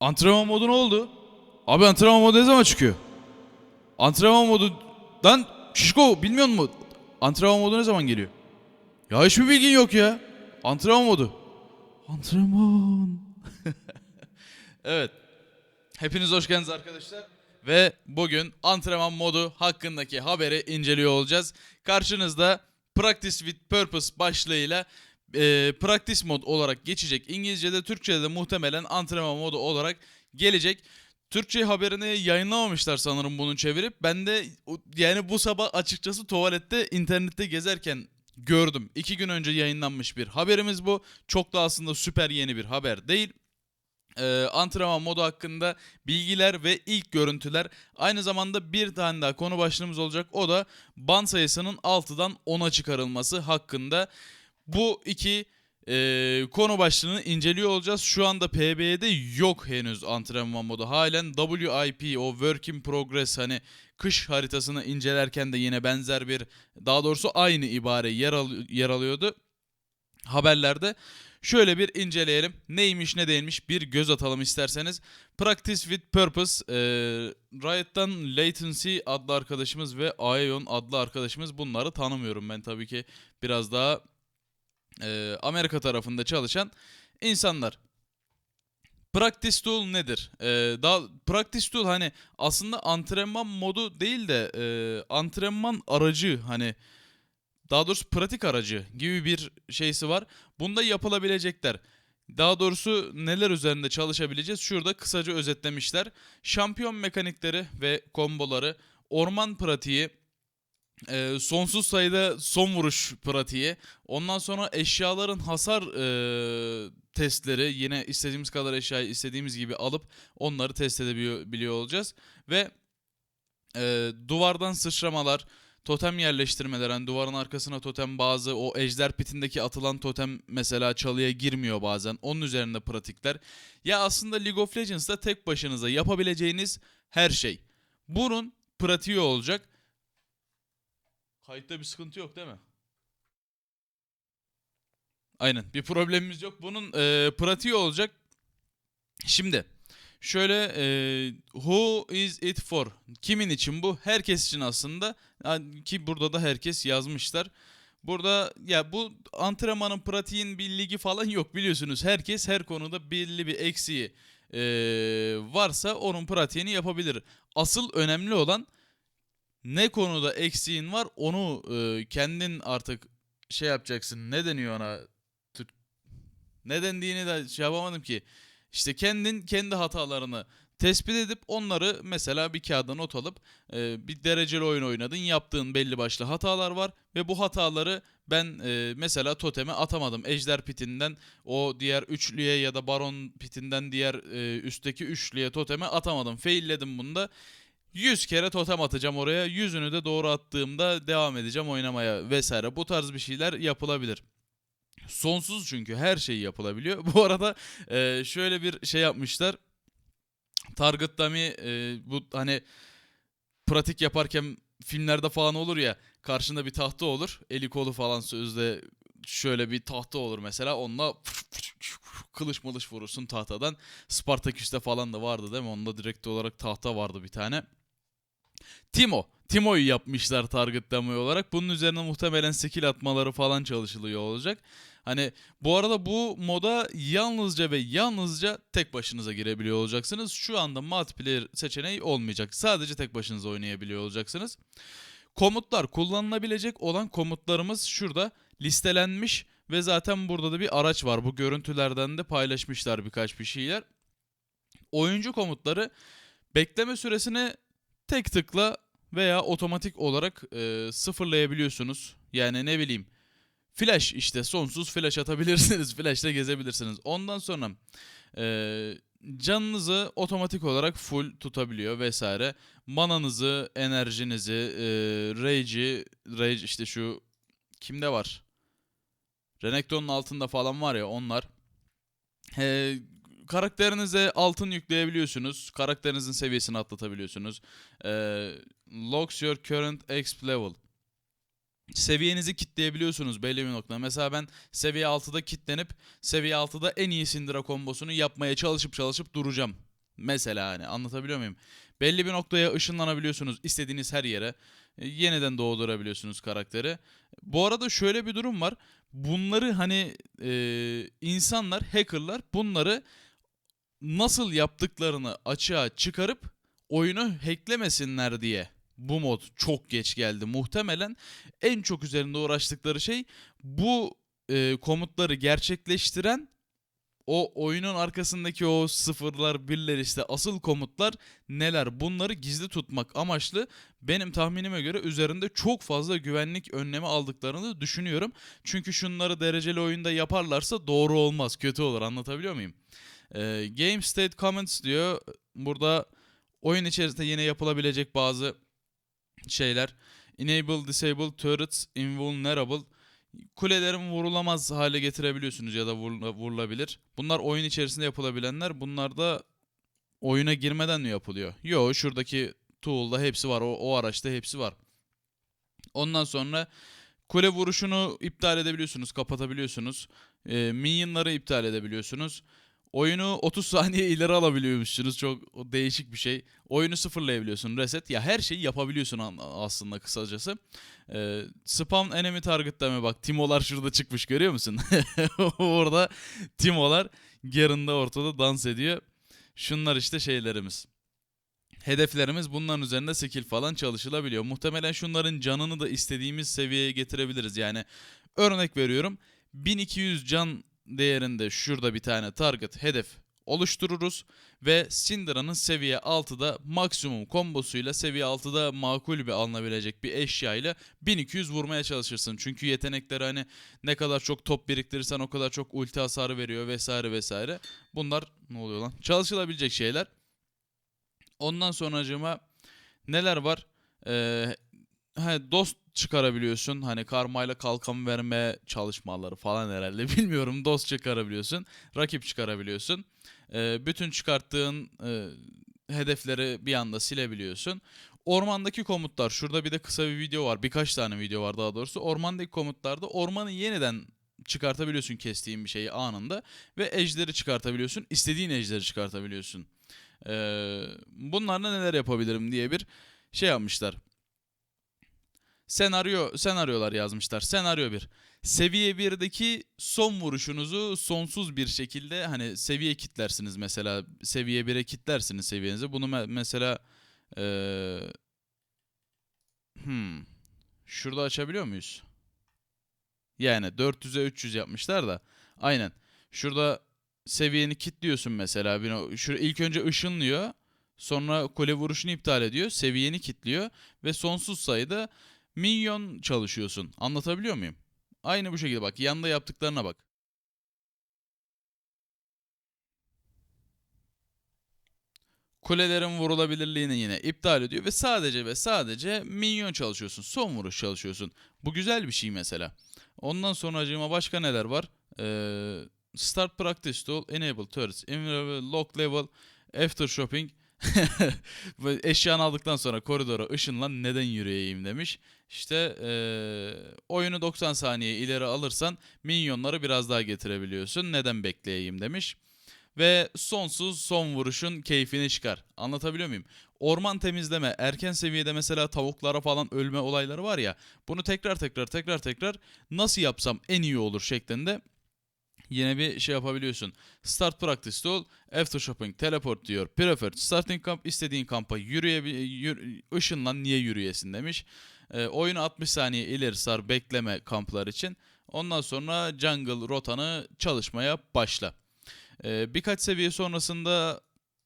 Antrenman modu ne oldu? Abi antrenman modu ne zaman çıkıyor? Antrenman modu... Lan Şişko bilmiyor musun? Antrenman modu ne zaman geliyor? Ya hiçbir bilgin yok ya. Antrenman modu. Antrenman. evet. Hepiniz hoş geldiniz arkadaşlar. Ve bugün antrenman modu hakkındaki haberi inceliyor olacağız. Karşınızda Practice with Purpose başlığıyla e, Practice mod olarak geçecek. İngilizce'de Türkçe'de de muhtemelen antrenman modu olarak gelecek. Türkçe haberini yayınlamamışlar sanırım bunu çevirip. Ben de yani bu sabah açıkçası tuvalette internette gezerken gördüm. İki gün önce yayınlanmış bir haberimiz bu. Çok da aslında süper yeni bir haber değil. Ee, antrenman modu hakkında bilgiler ve ilk görüntüler. Aynı zamanda bir tane daha konu başlığımız olacak. O da ban sayısının 6'dan 10'a çıkarılması hakkında. Bu iki e, konu başlığını inceliyor olacağız. Şu anda PB'de yok henüz antrenman modu. Halen WIP o Work in Progress hani kış haritasını incelerken de yine benzer bir daha doğrusu aynı ibare yer, al- yer alıyordu haberlerde. Şöyle bir inceleyelim. Neymiş ne değilmiş bir göz atalım isterseniz. Practice with Purpose. E, Riot'tan Latency adlı arkadaşımız ve Aeon adlı arkadaşımız bunları tanımıyorum ben tabii ki biraz daha e, Amerika tarafında çalışan insanlar. Practice Tool nedir? E, daha Practice Tool hani aslında antrenman modu değil de e, antrenman aracı hani daha doğrusu pratik aracı gibi bir şeysi var. Bunda yapılabilecekler. Daha doğrusu neler üzerinde çalışabileceğiz? Şurada kısaca özetlemişler. Şampiyon mekanikleri ve komboları, orman pratiği, e, sonsuz sayıda son vuruş pratiği, ondan sonra eşyaların hasar e, testleri, yine istediğimiz kadar eşyayı istediğimiz gibi alıp onları test edebiliyor biliyor olacağız. Ve e, duvardan sıçramalar, totem yerleştirmeler hani duvarın arkasına totem bazı o ejder pitindeki atılan totem mesela çalıya girmiyor bazen. Onun üzerinde pratikler. Ya aslında League of Legends'ta tek başınıza yapabileceğiniz her şey. Bunun pratiği olacak. Kayıtta bir sıkıntı yok değil mi? Aynen bir problemimiz yok. Bunun e, pratiği olacak. Şimdi şöyle e, who is it for? Kimin için bu? Herkes için aslında. Ki burada da herkes yazmışlar. Burada ya bu antrenmanın pratiğin bir ligi falan yok biliyorsunuz. Herkes her konuda belli bir eksiği e, varsa onun pratiğini yapabilir. Asıl önemli olan ne konuda eksiğin var onu e, kendin artık şey yapacaksın. Ne deniyor ona? Ne dendiğini de şey yapamadım ki. İşte kendin kendi hatalarını tespit edip onları mesela bir kağıda not alıp e, bir dereceli oyun oynadın. Yaptığın belli başlı hatalar var ve bu hataları ben e, mesela toteme atamadım. Ejder pitinden o diğer üçlüye ya da baron pitinden diğer e, üstteki üçlüye toteme atamadım. Failledim bunda. 100 kere totem atacağım oraya. Yüzünü de doğru attığımda devam edeceğim oynamaya vesaire. Bu tarz bir şeyler yapılabilir. Sonsuz çünkü her şey yapılabiliyor. Bu arada e, şöyle bir şey yapmışlar. Target dummy e, bu hani pratik yaparken filmlerde falan olur ya karşında bir tahta olur. Eli kolu falan sözde şöyle bir tahta olur mesela onunla kılıç mılıç vurursun tahtadan. Spartaküs'te falan da vardı değil mi? Onda direkt olarak tahta vardı bir tane. Timo. Timo'yu yapmışlar target demo olarak. Bunun üzerine muhtemelen skill atmaları falan çalışılıyor olacak. Hani bu arada bu moda yalnızca ve yalnızca tek başınıza girebiliyor olacaksınız. Şu anda multiplayer seçeneği olmayacak. Sadece tek başınıza oynayabiliyor olacaksınız. Komutlar kullanılabilecek olan komutlarımız şurada listelenmiş ve zaten burada da bir araç var. Bu görüntülerden de paylaşmışlar birkaç bir şeyler. Oyuncu komutları bekleme süresini tek tıkla veya otomatik olarak e, sıfırlayabiliyorsunuz. Yani ne bileyim flash işte sonsuz flash atabilirsiniz. Flash'la gezebilirsiniz. Ondan sonra e, canınızı otomatik olarak full tutabiliyor vesaire. Mananızı, enerjinizi, e, rage'i, rage işte şu kimde var? Renekton'un altında falan var ya onlar. E, karakterinize altın yükleyebiliyorsunuz. Karakterinizin seviyesini atlatabiliyorsunuz. E, locks your current exp level. Seviyenizi kitleyebiliyorsunuz belli bir noktada. Mesela ben seviye 6'da kitlenip seviye 6'da en iyi Syndra kombosunu yapmaya çalışıp çalışıp duracağım. Mesela hani anlatabiliyor muyum? Belli bir noktaya ışınlanabiliyorsunuz istediğiniz her yere. E, yeniden doğdurabiliyorsunuz karakteri. Bu arada şöyle bir durum var. Bunları hani e, insanlar, hackerlar bunları nasıl yaptıklarını açığa çıkarıp oyunu hacklemesinler diye bu mod çok geç geldi. Muhtemelen en çok üzerinde uğraştıkları şey bu e, komutları gerçekleştiren o oyunun arkasındaki o sıfırlar, birler işte asıl komutlar neler bunları gizli tutmak amaçlı benim tahminime göre üzerinde çok fazla güvenlik önlemi aldıklarını düşünüyorum. Çünkü şunları dereceli oyunda yaparlarsa doğru olmaz, kötü olur anlatabiliyor muyum? Ee, Game State Comments diyor. Burada oyun içerisinde yine yapılabilecek bazı şeyler. Enable Disable Turrets Invulnerable kulelerin vurulamaz hale getirebiliyorsunuz ya da vurula- vurulabilir. Bunlar oyun içerisinde yapılabilenler. Bunlar da oyuna girmeden mi yapılıyor? Yo şuradaki tool'da hepsi var. O, o araçta hepsi var. Ondan sonra kule vuruşunu iptal edebiliyorsunuz, kapatabiliyorsunuz. E, minion'ları iptal edebiliyorsunuz. Oyunu 30 saniye ileri alabiliyormuşsunuz. Çok değişik bir şey. Oyunu sıfırlayabiliyorsun. Reset. Ya her şeyi yapabiliyorsun aslında kısacası. Ee, spam enemy target deme bak. Timolar şurada çıkmış görüyor musun? Orada Timolar Garen'da ortada dans ediyor. Şunlar işte şeylerimiz. Hedeflerimiz bunların üzerinde skill falan çalışılabiliyor. Muhtemelen şunların canını da istediğimiz seviyeye getirebiliriz. Yani örnek veriyorum 1200 can değerinde şurada bir tane target hedef oluştururuz ve Syndra'nın seviye 6'da maksimum kombosuyla seviye 6'da makul bir alınabilecek bir eşya ile 1200 vurmaya çalışırsın. Çünkü yetenekleri hani ne kadar çok top biriktirirsen o kadar çok ulti hasarı veriyor vesaire vesaire. Bunlar ne oluyor lan? Çalışılabilecek şeyler. Ondan sonracığıma neler var? Ee, he, dost çıkarabiliyorsun. Hani karmayla kalkan verme çalışmaları falan herhalde bilmiyorum. Dost çıkarabiliyorsun. Rakip çıkarabiliyorsun. Ee, bütün çıkarttığın e, hedefleri bir anda silebiliyorsun. Ormandaki komutlar. Şurada bir de kısa bir video var. Birkaç tane video var daha doğrusu. Ormandaki komutlarda ormanı yeniden çıkartabiliyorsun kestiğin bir şeyi anında. Ve ejderi çıkartabiliyorsun. İstediğin ejderi çıkartabiliyorsun. Ee, bunlarla neler yapabilirim diye bir şey yapmışlar. Senaryo senaryolar yazmışlar. Senaryo 1. Seviye 1'deki son vuruşunuzu sonsuz bir şekilde hani seviye kitlersiniz mesela. Seviye 1'e kitlersiniz seviyenizi. Bunu me- mesela ee, hmm, şurada açabiliyor muyuz? Yani 400'e 300 yapmışlar da. Aynen. Şurada seviyeni kitliyorsun mesela. Şu ilk önce ışınlıyor. Sonra kule vuruşunu iptal ediyor. Seviyeni kitliyor ve sonsuz sayıda minyon çalışıyorsun. Anlatabiliyor muyum? Aynı bu şekilde bak. Yanda yaptıklarına bak. Kulelerin vurulabilirliğini yine iptal ediyor ve sadece ve sadece minyon çalışıyorsun. Son vuruş çalışıyorsun. Bu güzel bir şey mesela. Ondan sonra acıma başka neler var? Ee, start practice tool, enable turrets, invisible, lock level, after shopping. Eşyanı aldıktan sonra koridora ışınlan neden yürüyeyim demiş. İşte eee, oyunu 90 saniye ileri alırsan minyonları biraz daha getirebiliyorsun. Neden bekleyeyim demiş. Ve sonsuz son vuruşun keyfini çıkar. Anlatabiliyor muyum? Orman temizleme, erken seviyede mesela tavuklara falan ölme olayları var ya. Bunu tekrar tekrar tekrar tekrar nasıl yapsam en iyi olur şeklinde yine bir şey yapabiliyorsun. Start practice tool, after shopping, teleport diyor. Preferred starting camp istediğin kampa yürüye yür, ışınlan niye yürüyesin demiş. E, oyunu 60 saniye ileri sar bekleme kamplar için. Ondan sonra jungle rotanı çalışmaya başla. E, birkaç seviye sonrasında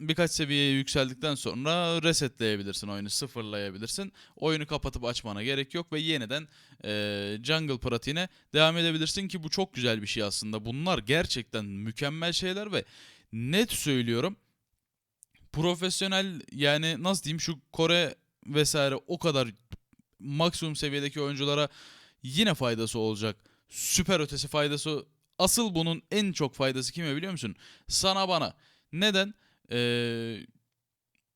birkaç seviyeye yükseldikten sonra resetleyebilirsin oyunu sıfırlayabilirsin. Oyunu kapatıp açmana gerek yok ve yeniden e, jungle pratiğine devam edebilirsin ki bu çok güzel bir şey aslında. Bunlar gerçekten mükemmel şeyler ve net söylüyorum profesyonel yani nasıl diyeyim şu Kore vesaire o kadar maksimum seviyedeki oyunculara yine faydası olacak. Süper ötesi faydası. Asıl bunun en çok faydası kime biliyor musun? Sana bana. Neden? Ee,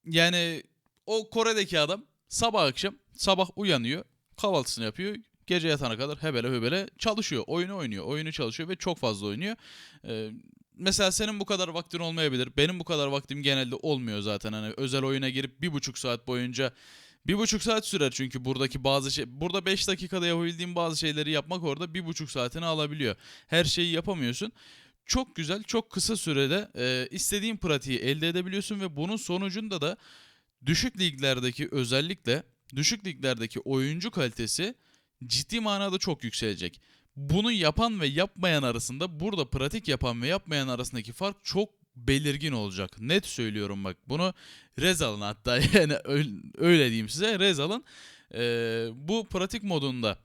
yani o Kore'deki adam sabah akşam sabah uyanıyor. Kahvaltısını yapıyor. Gece yatana kadar hebele hebele çalışıyor. Oyunu oynuyor. Oyunu çalışıyor ve çok fazla oynuyor. Ee, mesela senin bu kadar vaktin olmayabilir. Benim bu kadar vaktim genelde olmuyor zaten. Hani özel oyuna girip bir buçuk saat boyunca bir buçuk saat sürer çünkü buradaki bazı şey burada 5 dakikada yapabildiğim bazı şeyleri yapmak orada bir buçuk saatini alabiliyor. Her şeyi yapamıyorsun. Çok güzel, çok kısa sürede e, istediğin pratiği elde edebiliyorsun ve bunun sonucunda da düşük liglerdeki özellikle düşük liglerdeki oyuncu kalitesi ciddi manada çok yükselecek. Bunu yapan ve yapmayan arasında burada pratik yapan ve yapmayan arasındaki fark çok belirgin olacak. Net söylüyorum bak. Bunu rez alın hatta yani öyle, diyeyim size. Rez alın. Ee, bu pratik modunda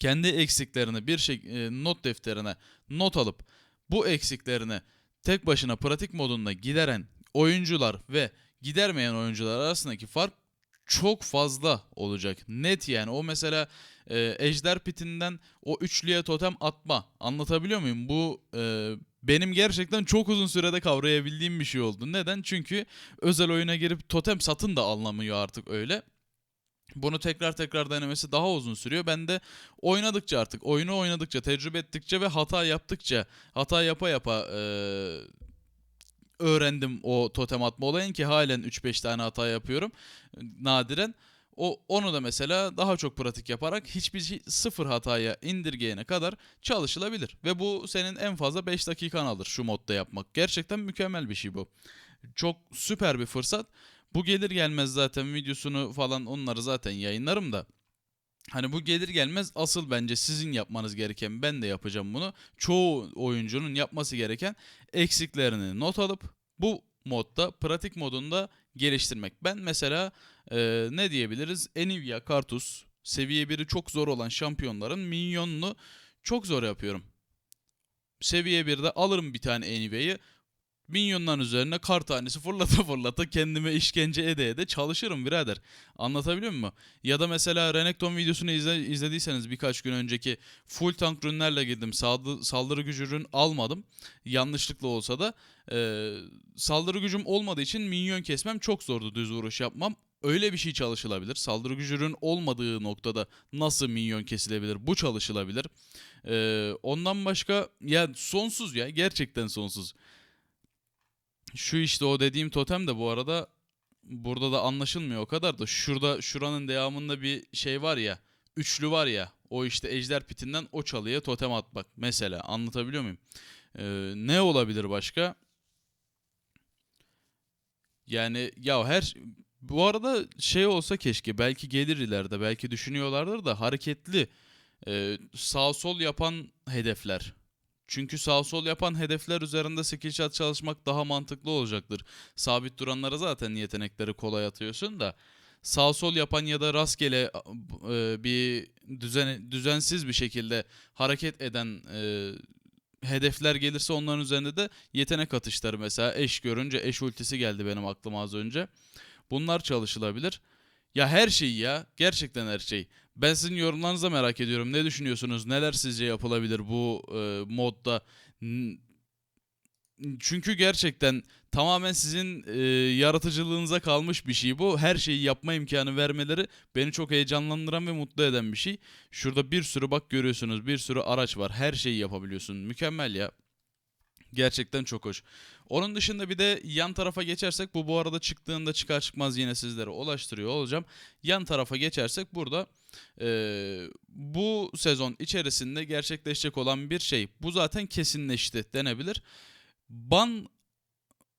kendi eksiklerini bir şey e, not defterine not alıp bu eksiklerini tek başına pratik modunda gideren oyuncular ve gidermeyen oyuncular arasındaki fark çok fazla olacak. Net yani o mesela e, Ejder Pitinden o üçlüye totem atma. Anlatabiliyor muyum? Bu e, benim gerçekten çok uzun sürede kavrayabildiğim bir şey oldu. Neden? Çünkü özel oyuna girip totem satın da anlamıyor artık öyle. Bunu tekrar tekrar denemesi daha uzun sürüyor. Ben de oynadıkça artık, oyunu oynadıkça, tecrübe ettikçe ve hata yaptıkça, hata yapa yapa e, öğrendim o totem atma olayını ki halen 3-5 tane hata yapıyorum nadiren. O onu da mesela daha çok pratik yaparak hiçbir şey, sıfır hataya indirgeyene kadar çalışılabilir. Ve bu senin en fazla 5 dakikan alır şu modda yapmak. Gerçekten mükemmel bir şey bu. Çok süper bir fırsat. Bu gelir gelmez zaten videosunu falan onları zaten yayınlarım da. Hani bu gelir gelmez asıl bence sizin yapmanız gereken ben de yapacağım bunu. Çoğu oyuncunun yapması gereken eksiklerini not alıp bu modda pratik modunda geliştirmek. Ben mesela e, ne diyebiliriz? Enivia, Kartus seviye 1'i çok zor olan şampiyonların minyonunu çok zor yapıyorum. Seviye 1'de alırım bir tane Enivia'yı minyonların üzerine kar tanesi fırlata fırlata kendime işkence ede ede çalışırım birader. Anlatabiliyor muyum? Ya da mesela Renekton videosunu izle, izlediyseniz birkaç gün önceki full tank rünlerle girdim. Saldırı, saldırı gücü rün almadım. Yanlışlıkla olsa da e, saldırı gücüm olmadığı için minyon kesmem çok zordu düz vuruş yapmam. Öyle bir şey çalışılabilir. Saldırı gücünün olmadığı noktada nasıl minyon kesilebilir? Bu çalışılabilir. E, ondan başka ya sonsuz ya gerçekten sonsuz. Şu işte o dediğim totem de bu arada burada da anlaşılmıyor o kadar da şurada şuranın devamında bir şey var ya üçlü var ya o işte ejder pitinden o çalıya totem atmak mesela anlatabiliyor muyum? Ee, ne olabilir başka? Yani ya her bu arada şey olsa keşke belki gelir ileride belki düşünüyorlardır da hareketli e, sağ sol yapan hedefler. Çünkü sağ sol yapan hedefler üzerinde skill shot çalışmak daha mantıklı olacaktır. Sabit duranlara zaten yetenekleri kolay atıyorsun da sağ sol yapan ya da rastgele e, bir düzen düzensiz bir şekilde hareket eden e, hedefler gelirse onların üzerinde de yetenek atışları mesela eş görünce eş ultisi geldi benim aklıma az önce. Bunlar çalışılabilir. Ya her şey ya. Gerçekten her şey. Ben sizin yorumlarınızı merak ediyorum. Ne düşünüyorsunuz? Neler sizce yapılabilir bu e, modda? Çünkü gerçekten tamamen sizin e, yaratıcılığınıza kalmış bir şey bu. Her şeyi yapma imkanı vermeleri beni çok heyecanlandıran ve mutlu eden bir şey. Şurada bir sürü bak görüyorsunuz bir sürü araç var. Her şeyi yapabiliyorsun. Mükemmel ya. Gerçekten çok hoş. Onun dışında bir de yan tarafa geçersek bu bu arada çıktığında çıkar çıkmaz yine sizlere ulaştırıyor olacağım. Yan tarafa geçersek burada e, bu sezon içerisinde gerçekleşecek olan bir şey. Bu zaten kesinleşti denebilir. Ban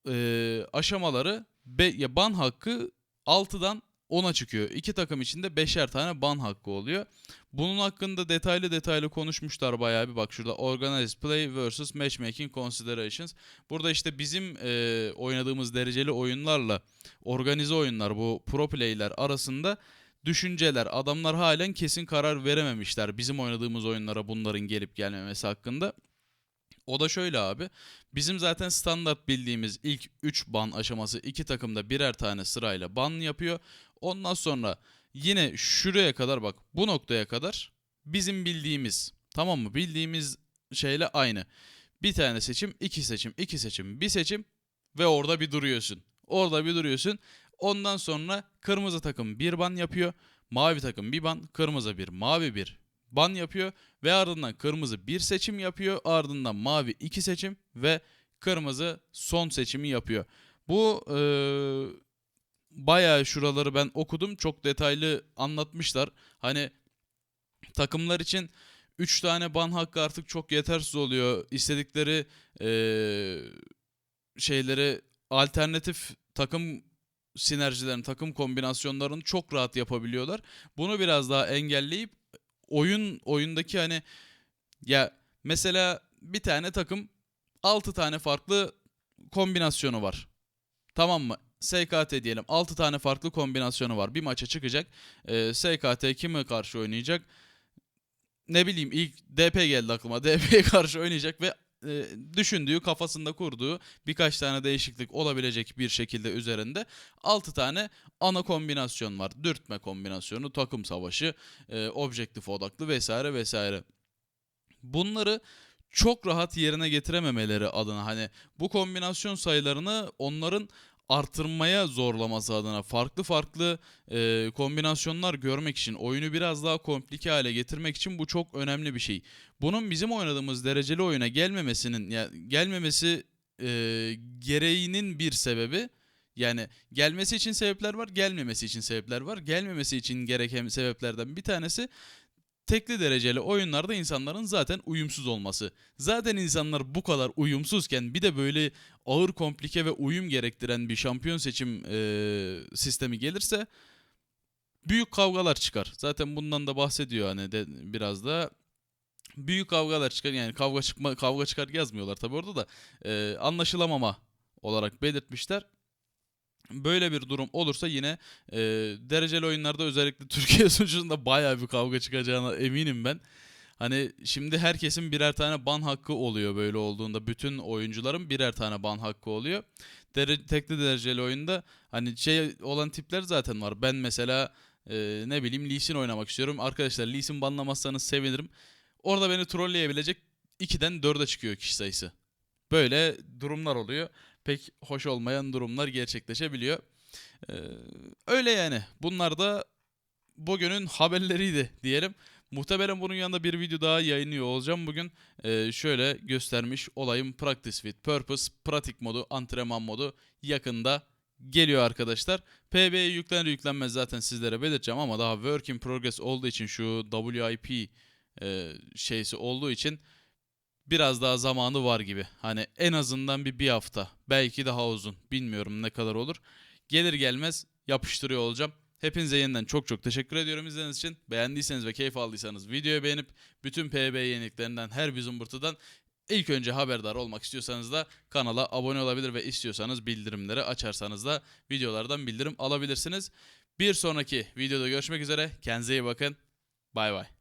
e, aşamaları be, ya ban hakkı 6'dan 10'a çıkıyor. İki takım içinde beşer tane ban hakkı oluyor. Bunun hakkında detaylı detaylı konuşmuşlar bayağı bir bak şurada Organized Play vs Matchmaking Considerations. Burada işte bizim e, oynadığımız dereceli oyunlarla organize oyunlar bu pro play'ler arasında düşünceler. Adamlar halen kesin karar verememişler bizim oynadığımız oyunlara bunların gelip gelmemesi hakkında. O da şöyle abi. Bizim zaten standart bildiğimiz ilk 3 ban aşaması iki takımda birer tane sırayla ban yapıyor. Ondan sonra yine şuraya kadar bak bu noktaya kadar bizim bildiğimiz tamam mı? Bildiğimiz şeyle aynı. Bir tane seçim, iki seçim, iki seçim, bir seçim ve orada bir duruyorsun. Orada bir duruyorsun. Ondan sonra kırmızı takım bir ban yapıyor. Mavi takım bir ban, kırmızı bir, mavi bir, ban yapıyor ve ardından kırmızı bir seçim yapıyor. Ardından mavi iki seçim ve kırmızı son seçimi yapıyor. Bu eee bayağı şuraları ben okudum. Çok detaylı anlatmışlar. Hani takımlar için 3 tane ban hakkı artık çok yetersiz oluyor. İstedikleri eee şeyleri alternatif takım sinerjilerini, takım kombinasyonlarını çok rahat yapabiliyorlar. Bunu biraz daha engelleyip oyun oyundaki hani ya mesela bir tane takım 6 tane farklı kombinasyonu var. Tamam mı? SKT diyelim 6 tane farklı kombinasyonu var. Bir maça çıkacak. Ee, SKT kime karşı oynayacak? Ne bileyim ilk DP geldi aklıma. DP'ye karşı oynayacak ve e, düşündüğü, kafasında kurduğu birkaç tane değişiklik olabilecek bir şekilde üzerinde 6 tane ana kombinasyon var. Dürtme kombinasyonu, takım savaşı, e, objektif odaklı vesaire vesaire. Bunları çok rahat yerine getirememeleri adına hani bu kombinasyon sayılarını onların artırmaya zorlaması adına farklı farklı e, kombinasyonlar görmek için oyunu biraz daha komplike hale getirmek için bu çok önemli bir şey. Bunun bizim oynadığımız dereceli oyuna gelmemesinin ya gelmemesi e, gereğinin bir sebebi yani gelmesi için sebepler var, gelmemesi için sebepler var. Gelmemesi için gereken sebeplerden bir tanesi tekli dereceli oyunlarda insanların zaten uyumsuz olması. Zaten insanlar bu kadar uyumsuzken bir de böyle ağır komplike ve uyum gerektiren bir şampiyon seçim e, sistemi gelirse büyük kavgalar çıkar. Zaten bundan da bahsediyor hani de biraz da büyük kavgalar çıkar yani kavga çıkma kavga çıkar yazmıyorlar tabi orada da e, anlaşılamama olarak belirtmişler. Böyle bir durum olursa yine e, dereceli oyunlarda özellikle Türkiye sunucusunda bayağı bir kavga çıkacağına eminim ben. Hani şimdi herkesin birer tane ban hakkı oluyor böyle olduğunda. Bütün oyuncuların birer tane ban hakkı oluyor. Dere, tekli dereceli oyunda hani şey olan tipler zaten var. Ben mesela e, ne bileyim Lee Sin oynamak istiyorum. Arkadaşlar Lee Sin banlamazsanız sevinirim. Orada beni trolleyebilecek 2'den 4'e çıkıyor kişi sayısı. Böyle durumlar oluyor. Pek hoş olmayan durumlar gerçekleşebiliyor. Ee, öyle yani. Bunlar da bugünün haberleriydi diyelim. Muhtemelen bunun yanında bir video daha yayınlıyor olacağım bugün. Ee, şöyle göstermiş olayım. Practice with Purpose, pratik modu, antrenman modu yakında geliyor arkadaşlar. PB'ye yüklenir yüklenmez zaten sizlere belirteceğim ama daha work in progress olduğu için şu WIP e, şeysi olduğu için biraz daha zamanı var gibi. Hani en azından bir bir hafta. Belki daha uzun. Bilmiyorum ne kadar olur. Gelir gelmez yapıştırıyor olacağım. Hepinize yeniden çok çok teşekkür ediyorum izlediğiniz için. Beğendiyseniz ve keyif aldıysanız videoyu beğenip bütün PB yeniliklerinden her bir zımbırtıdan ilk önce haberdar olmak istiyorsanız da kanala abone olabilir ve istiyorsanız bildirimleri açarsanız da videolardan bildirim alabilirsiniz. Bir sonraki videoda görüşmek üzere. Kendinize iyi bakın. Bay bay.